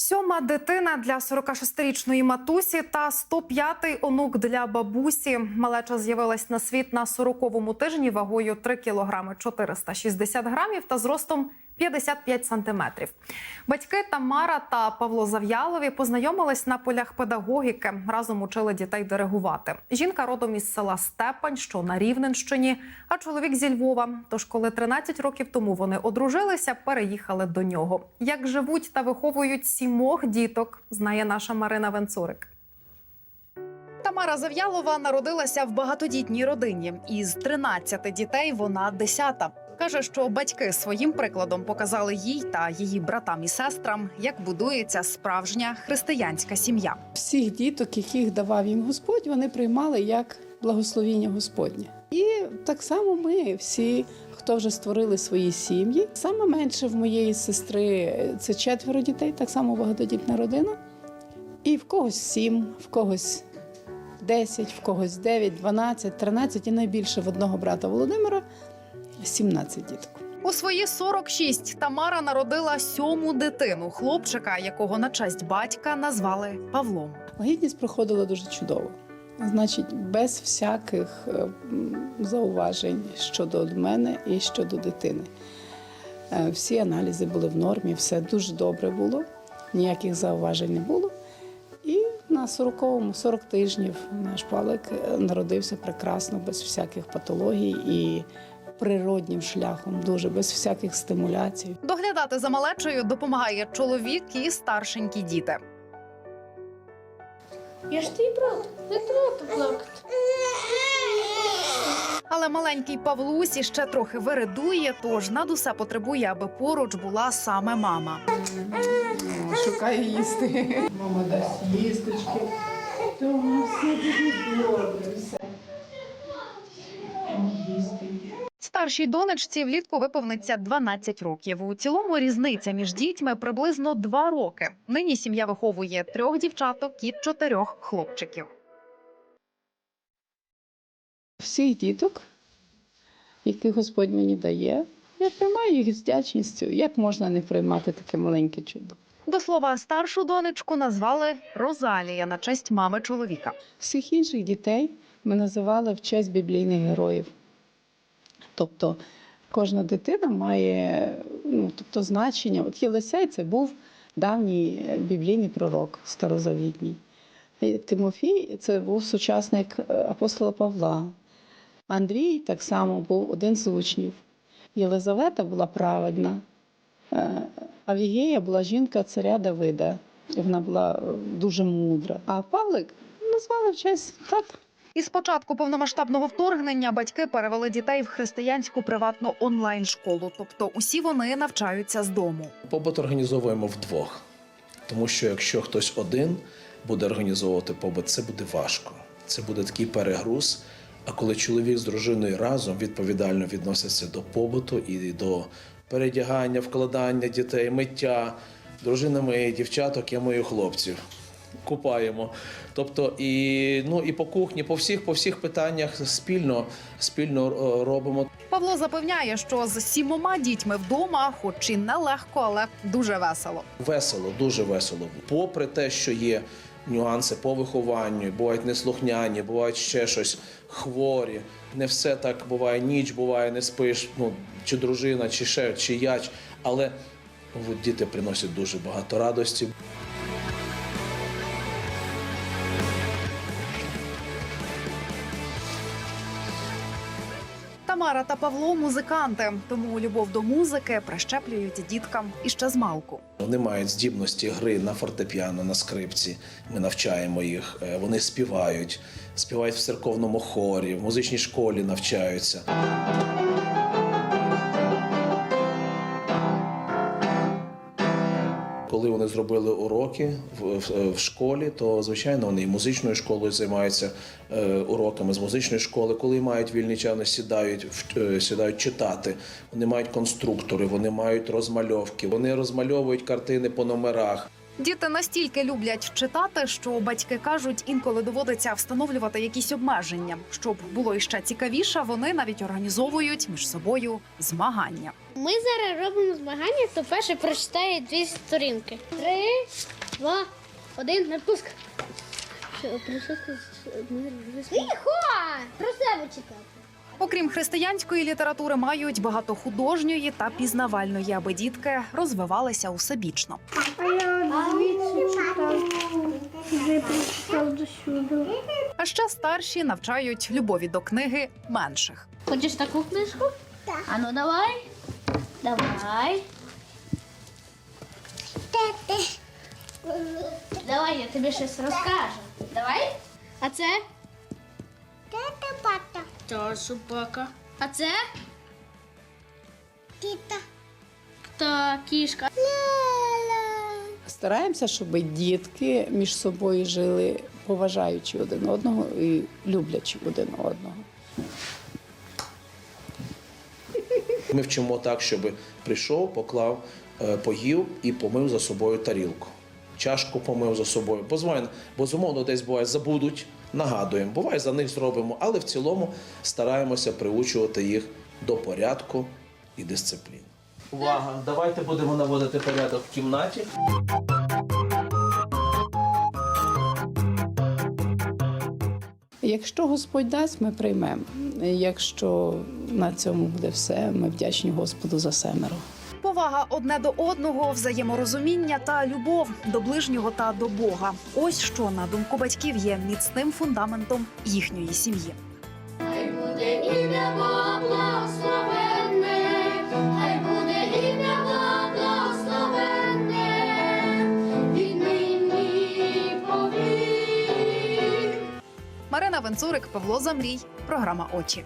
Сьома дитина для 46-річної матусі та 105-й онук для бабусі. Малеча з'явилась на світ на 40-му тижні вагою 3 кілограми 460 грамів та зростом 55 сантиметрів. Батьки Тамара та Павло Зав'ялові познайомились на полях педагогіки. Разом учили дітей диригувати. Жінка родом із села Степань, що на Рівненщині, а чоловік зі Львова. Тож, коли 13 років тому вони одружилися, переїхали до нього. Як живуть та виховують сімох діток, знає наша Марина Венцурик. Тамара Зав'ялова народилася в багатодітній родині. Із 13 дітей вона десята. Каже, що батьки своїм прикладом показали їй та її братам і сестрам, як будується справжня християнська сім'я. всіх діток, яких давав їм Господь, вони приймали як благословіння Господнє. І так само ми всі, хто вже створили свої сім'ї. Саме менше в моєї сестри це четверо дітей, так само багатодітна родина. І в когось сім, в когось десять, в когось дев'ять, дванадцять, тринадцять і найбільше в одного брата Володимира 17 діток. У свої 46 Тамара народила сьому дитину, хлопчика, якого на честь батька назвали Павлом. Вагітність проходила дуже чудово. Значить, без всяких е, зауважень щодо мене і щодо дитини. Е, Всі аналізи були в нормі, все дуже добре було, ніяких зауважень не було. І на 40-му, 40 тижнів наш палик е, народився прекрасно, без всяких патологій і природнім шляхом, дуже без всяких стимуляцій. Доглядати за малечею допомагає чоловік і старшенькі діти. Я ж твій брат, не треба плакати. Але маленький Павлусі ще трохи виридує, тож над усе потребує, аби поруч була саме мама. Шукає їсти. Мама дасть їсточки. Тому все буде добре, все. Їсти. Старшій донечці влітку виповниться 12 років. У цілому різниця між дітьми приблизно 2 роки. Нині сім'я виховує трьох дівчаток і чотирьох хлопчиків. Всіх діток, яких Господь мені дає, я приймаю їх з вдячністю. Як можна не приймати таке маленьке чудо? До слова, старшу донечку назвали Розалія на честь мами чоловіка. Всіх інших дітей ми називали в честь біблійних героїв. Тобто кожна дитина має ну, тобто, значення. От Єлисей це був давній е, біблійний пророк старозавітній. Тимофій це був сучасник е, апостола Павла. Андрій так само був один з учнів. Єлизавета була праведна. Е, Авігея була жінка царя Давида. Вона була дуже мудра. А Павлик назвали в честь так. Із початку повномасштабного вторгнення батьки перевели дітей в християнську приватну онлайн-школу, тобто усі вони навчаються з дому. Побут організовуємо вдвох, тому що якщо хтось один буде організовувати побут, це буде важко. Це буде такий перегруз. А коли чоловік з дружиною разом відповідально відносяться до побуту і до передягання, вкладання дітей, миття, дружина моєї дівчаток, я мою хлопців. Купаємо. Тобто, і, ну, і по кухні, по всіх, по всіх питаннях спільно, спільно е, робимо. Павло запевняє, що з сімома дітьми вдома, хоч і нелегко, але дуже весело. Весело, дуже весело. Попри те, що є нюанси по вихованню, бувають неслухняні, бувають ще щось хворі. Не все так буває. Ніч буває, не спиш, ну чи дружина, чи ще, чи я. ч- Але діти приносять дуже багато радості. Тамара та Павло музиканти, тому любов до музики прищеплюють діткам іще з малку. Вони мають здібності гри на фортепіано, на скрипці. Ми навчаємо їх. Е, Вони співають, співають в церковному хорі, в музичній школі навчаються. Вони зробили уроки в, школі, то звичайно вони і музичною школою займаються е, уроками з музичної школи. Коли мають вільний час, вони сідають е, сідають читати. Вони мають конструктори, вони мають розмальовки, вони розмальовують картини по номерах. Діти настільки люблять читати, що батьки кажуть, інколи доводиться встановлювати якісь обмеження. Щоб було іще цікавіше, вони навіть організовують між собою змагання. Ми зараз робимо змагання, хто перший прочитає дві сторінки. Три, два, один, напуск. Тихо! Про себе читати. Окрім християнської літератури, мають багато художньої та пізнавальної, аби дітки розвивалися усебічно. А ще старші навчають любові до книги менших. Хочеш таку книжку? Так. А ну давай. Давай. Давай, я тобі щось розкажу. Давай. А це? Тата пата. Та собака. А це? Тіта. Та кішка. Стараємося, щоб дітки між собою жили, поважаючи один одного і люблячи один одного. Ми вчимо так, щоб прийшов, поклав, е, поїв і помив за собою тарілку. Чашку помив за собою. Позвонь, безумовно, десь буває, забудуть, нагадуємо. Буває, за них зробимо, але в цілому стараємося приучувати їх до порядку і дисципліни. Увага! Давайте будемо наводити порядок в кімнаті. Якщо Господь дасть, ми приймемо. Якщо на цьому буде все, ми вдячні Господу за семеро. Повага одне до одного, взаєморозуміння та любов до ближнього та до Бога. Ось що на думку батьків є міцним фундаментом їхньої сім'ї. Хай буде ім'я благословенне, хай буде ім'я благословенне, віднині повік. Марина Венцурик, Павло Замрій. Програма Очі.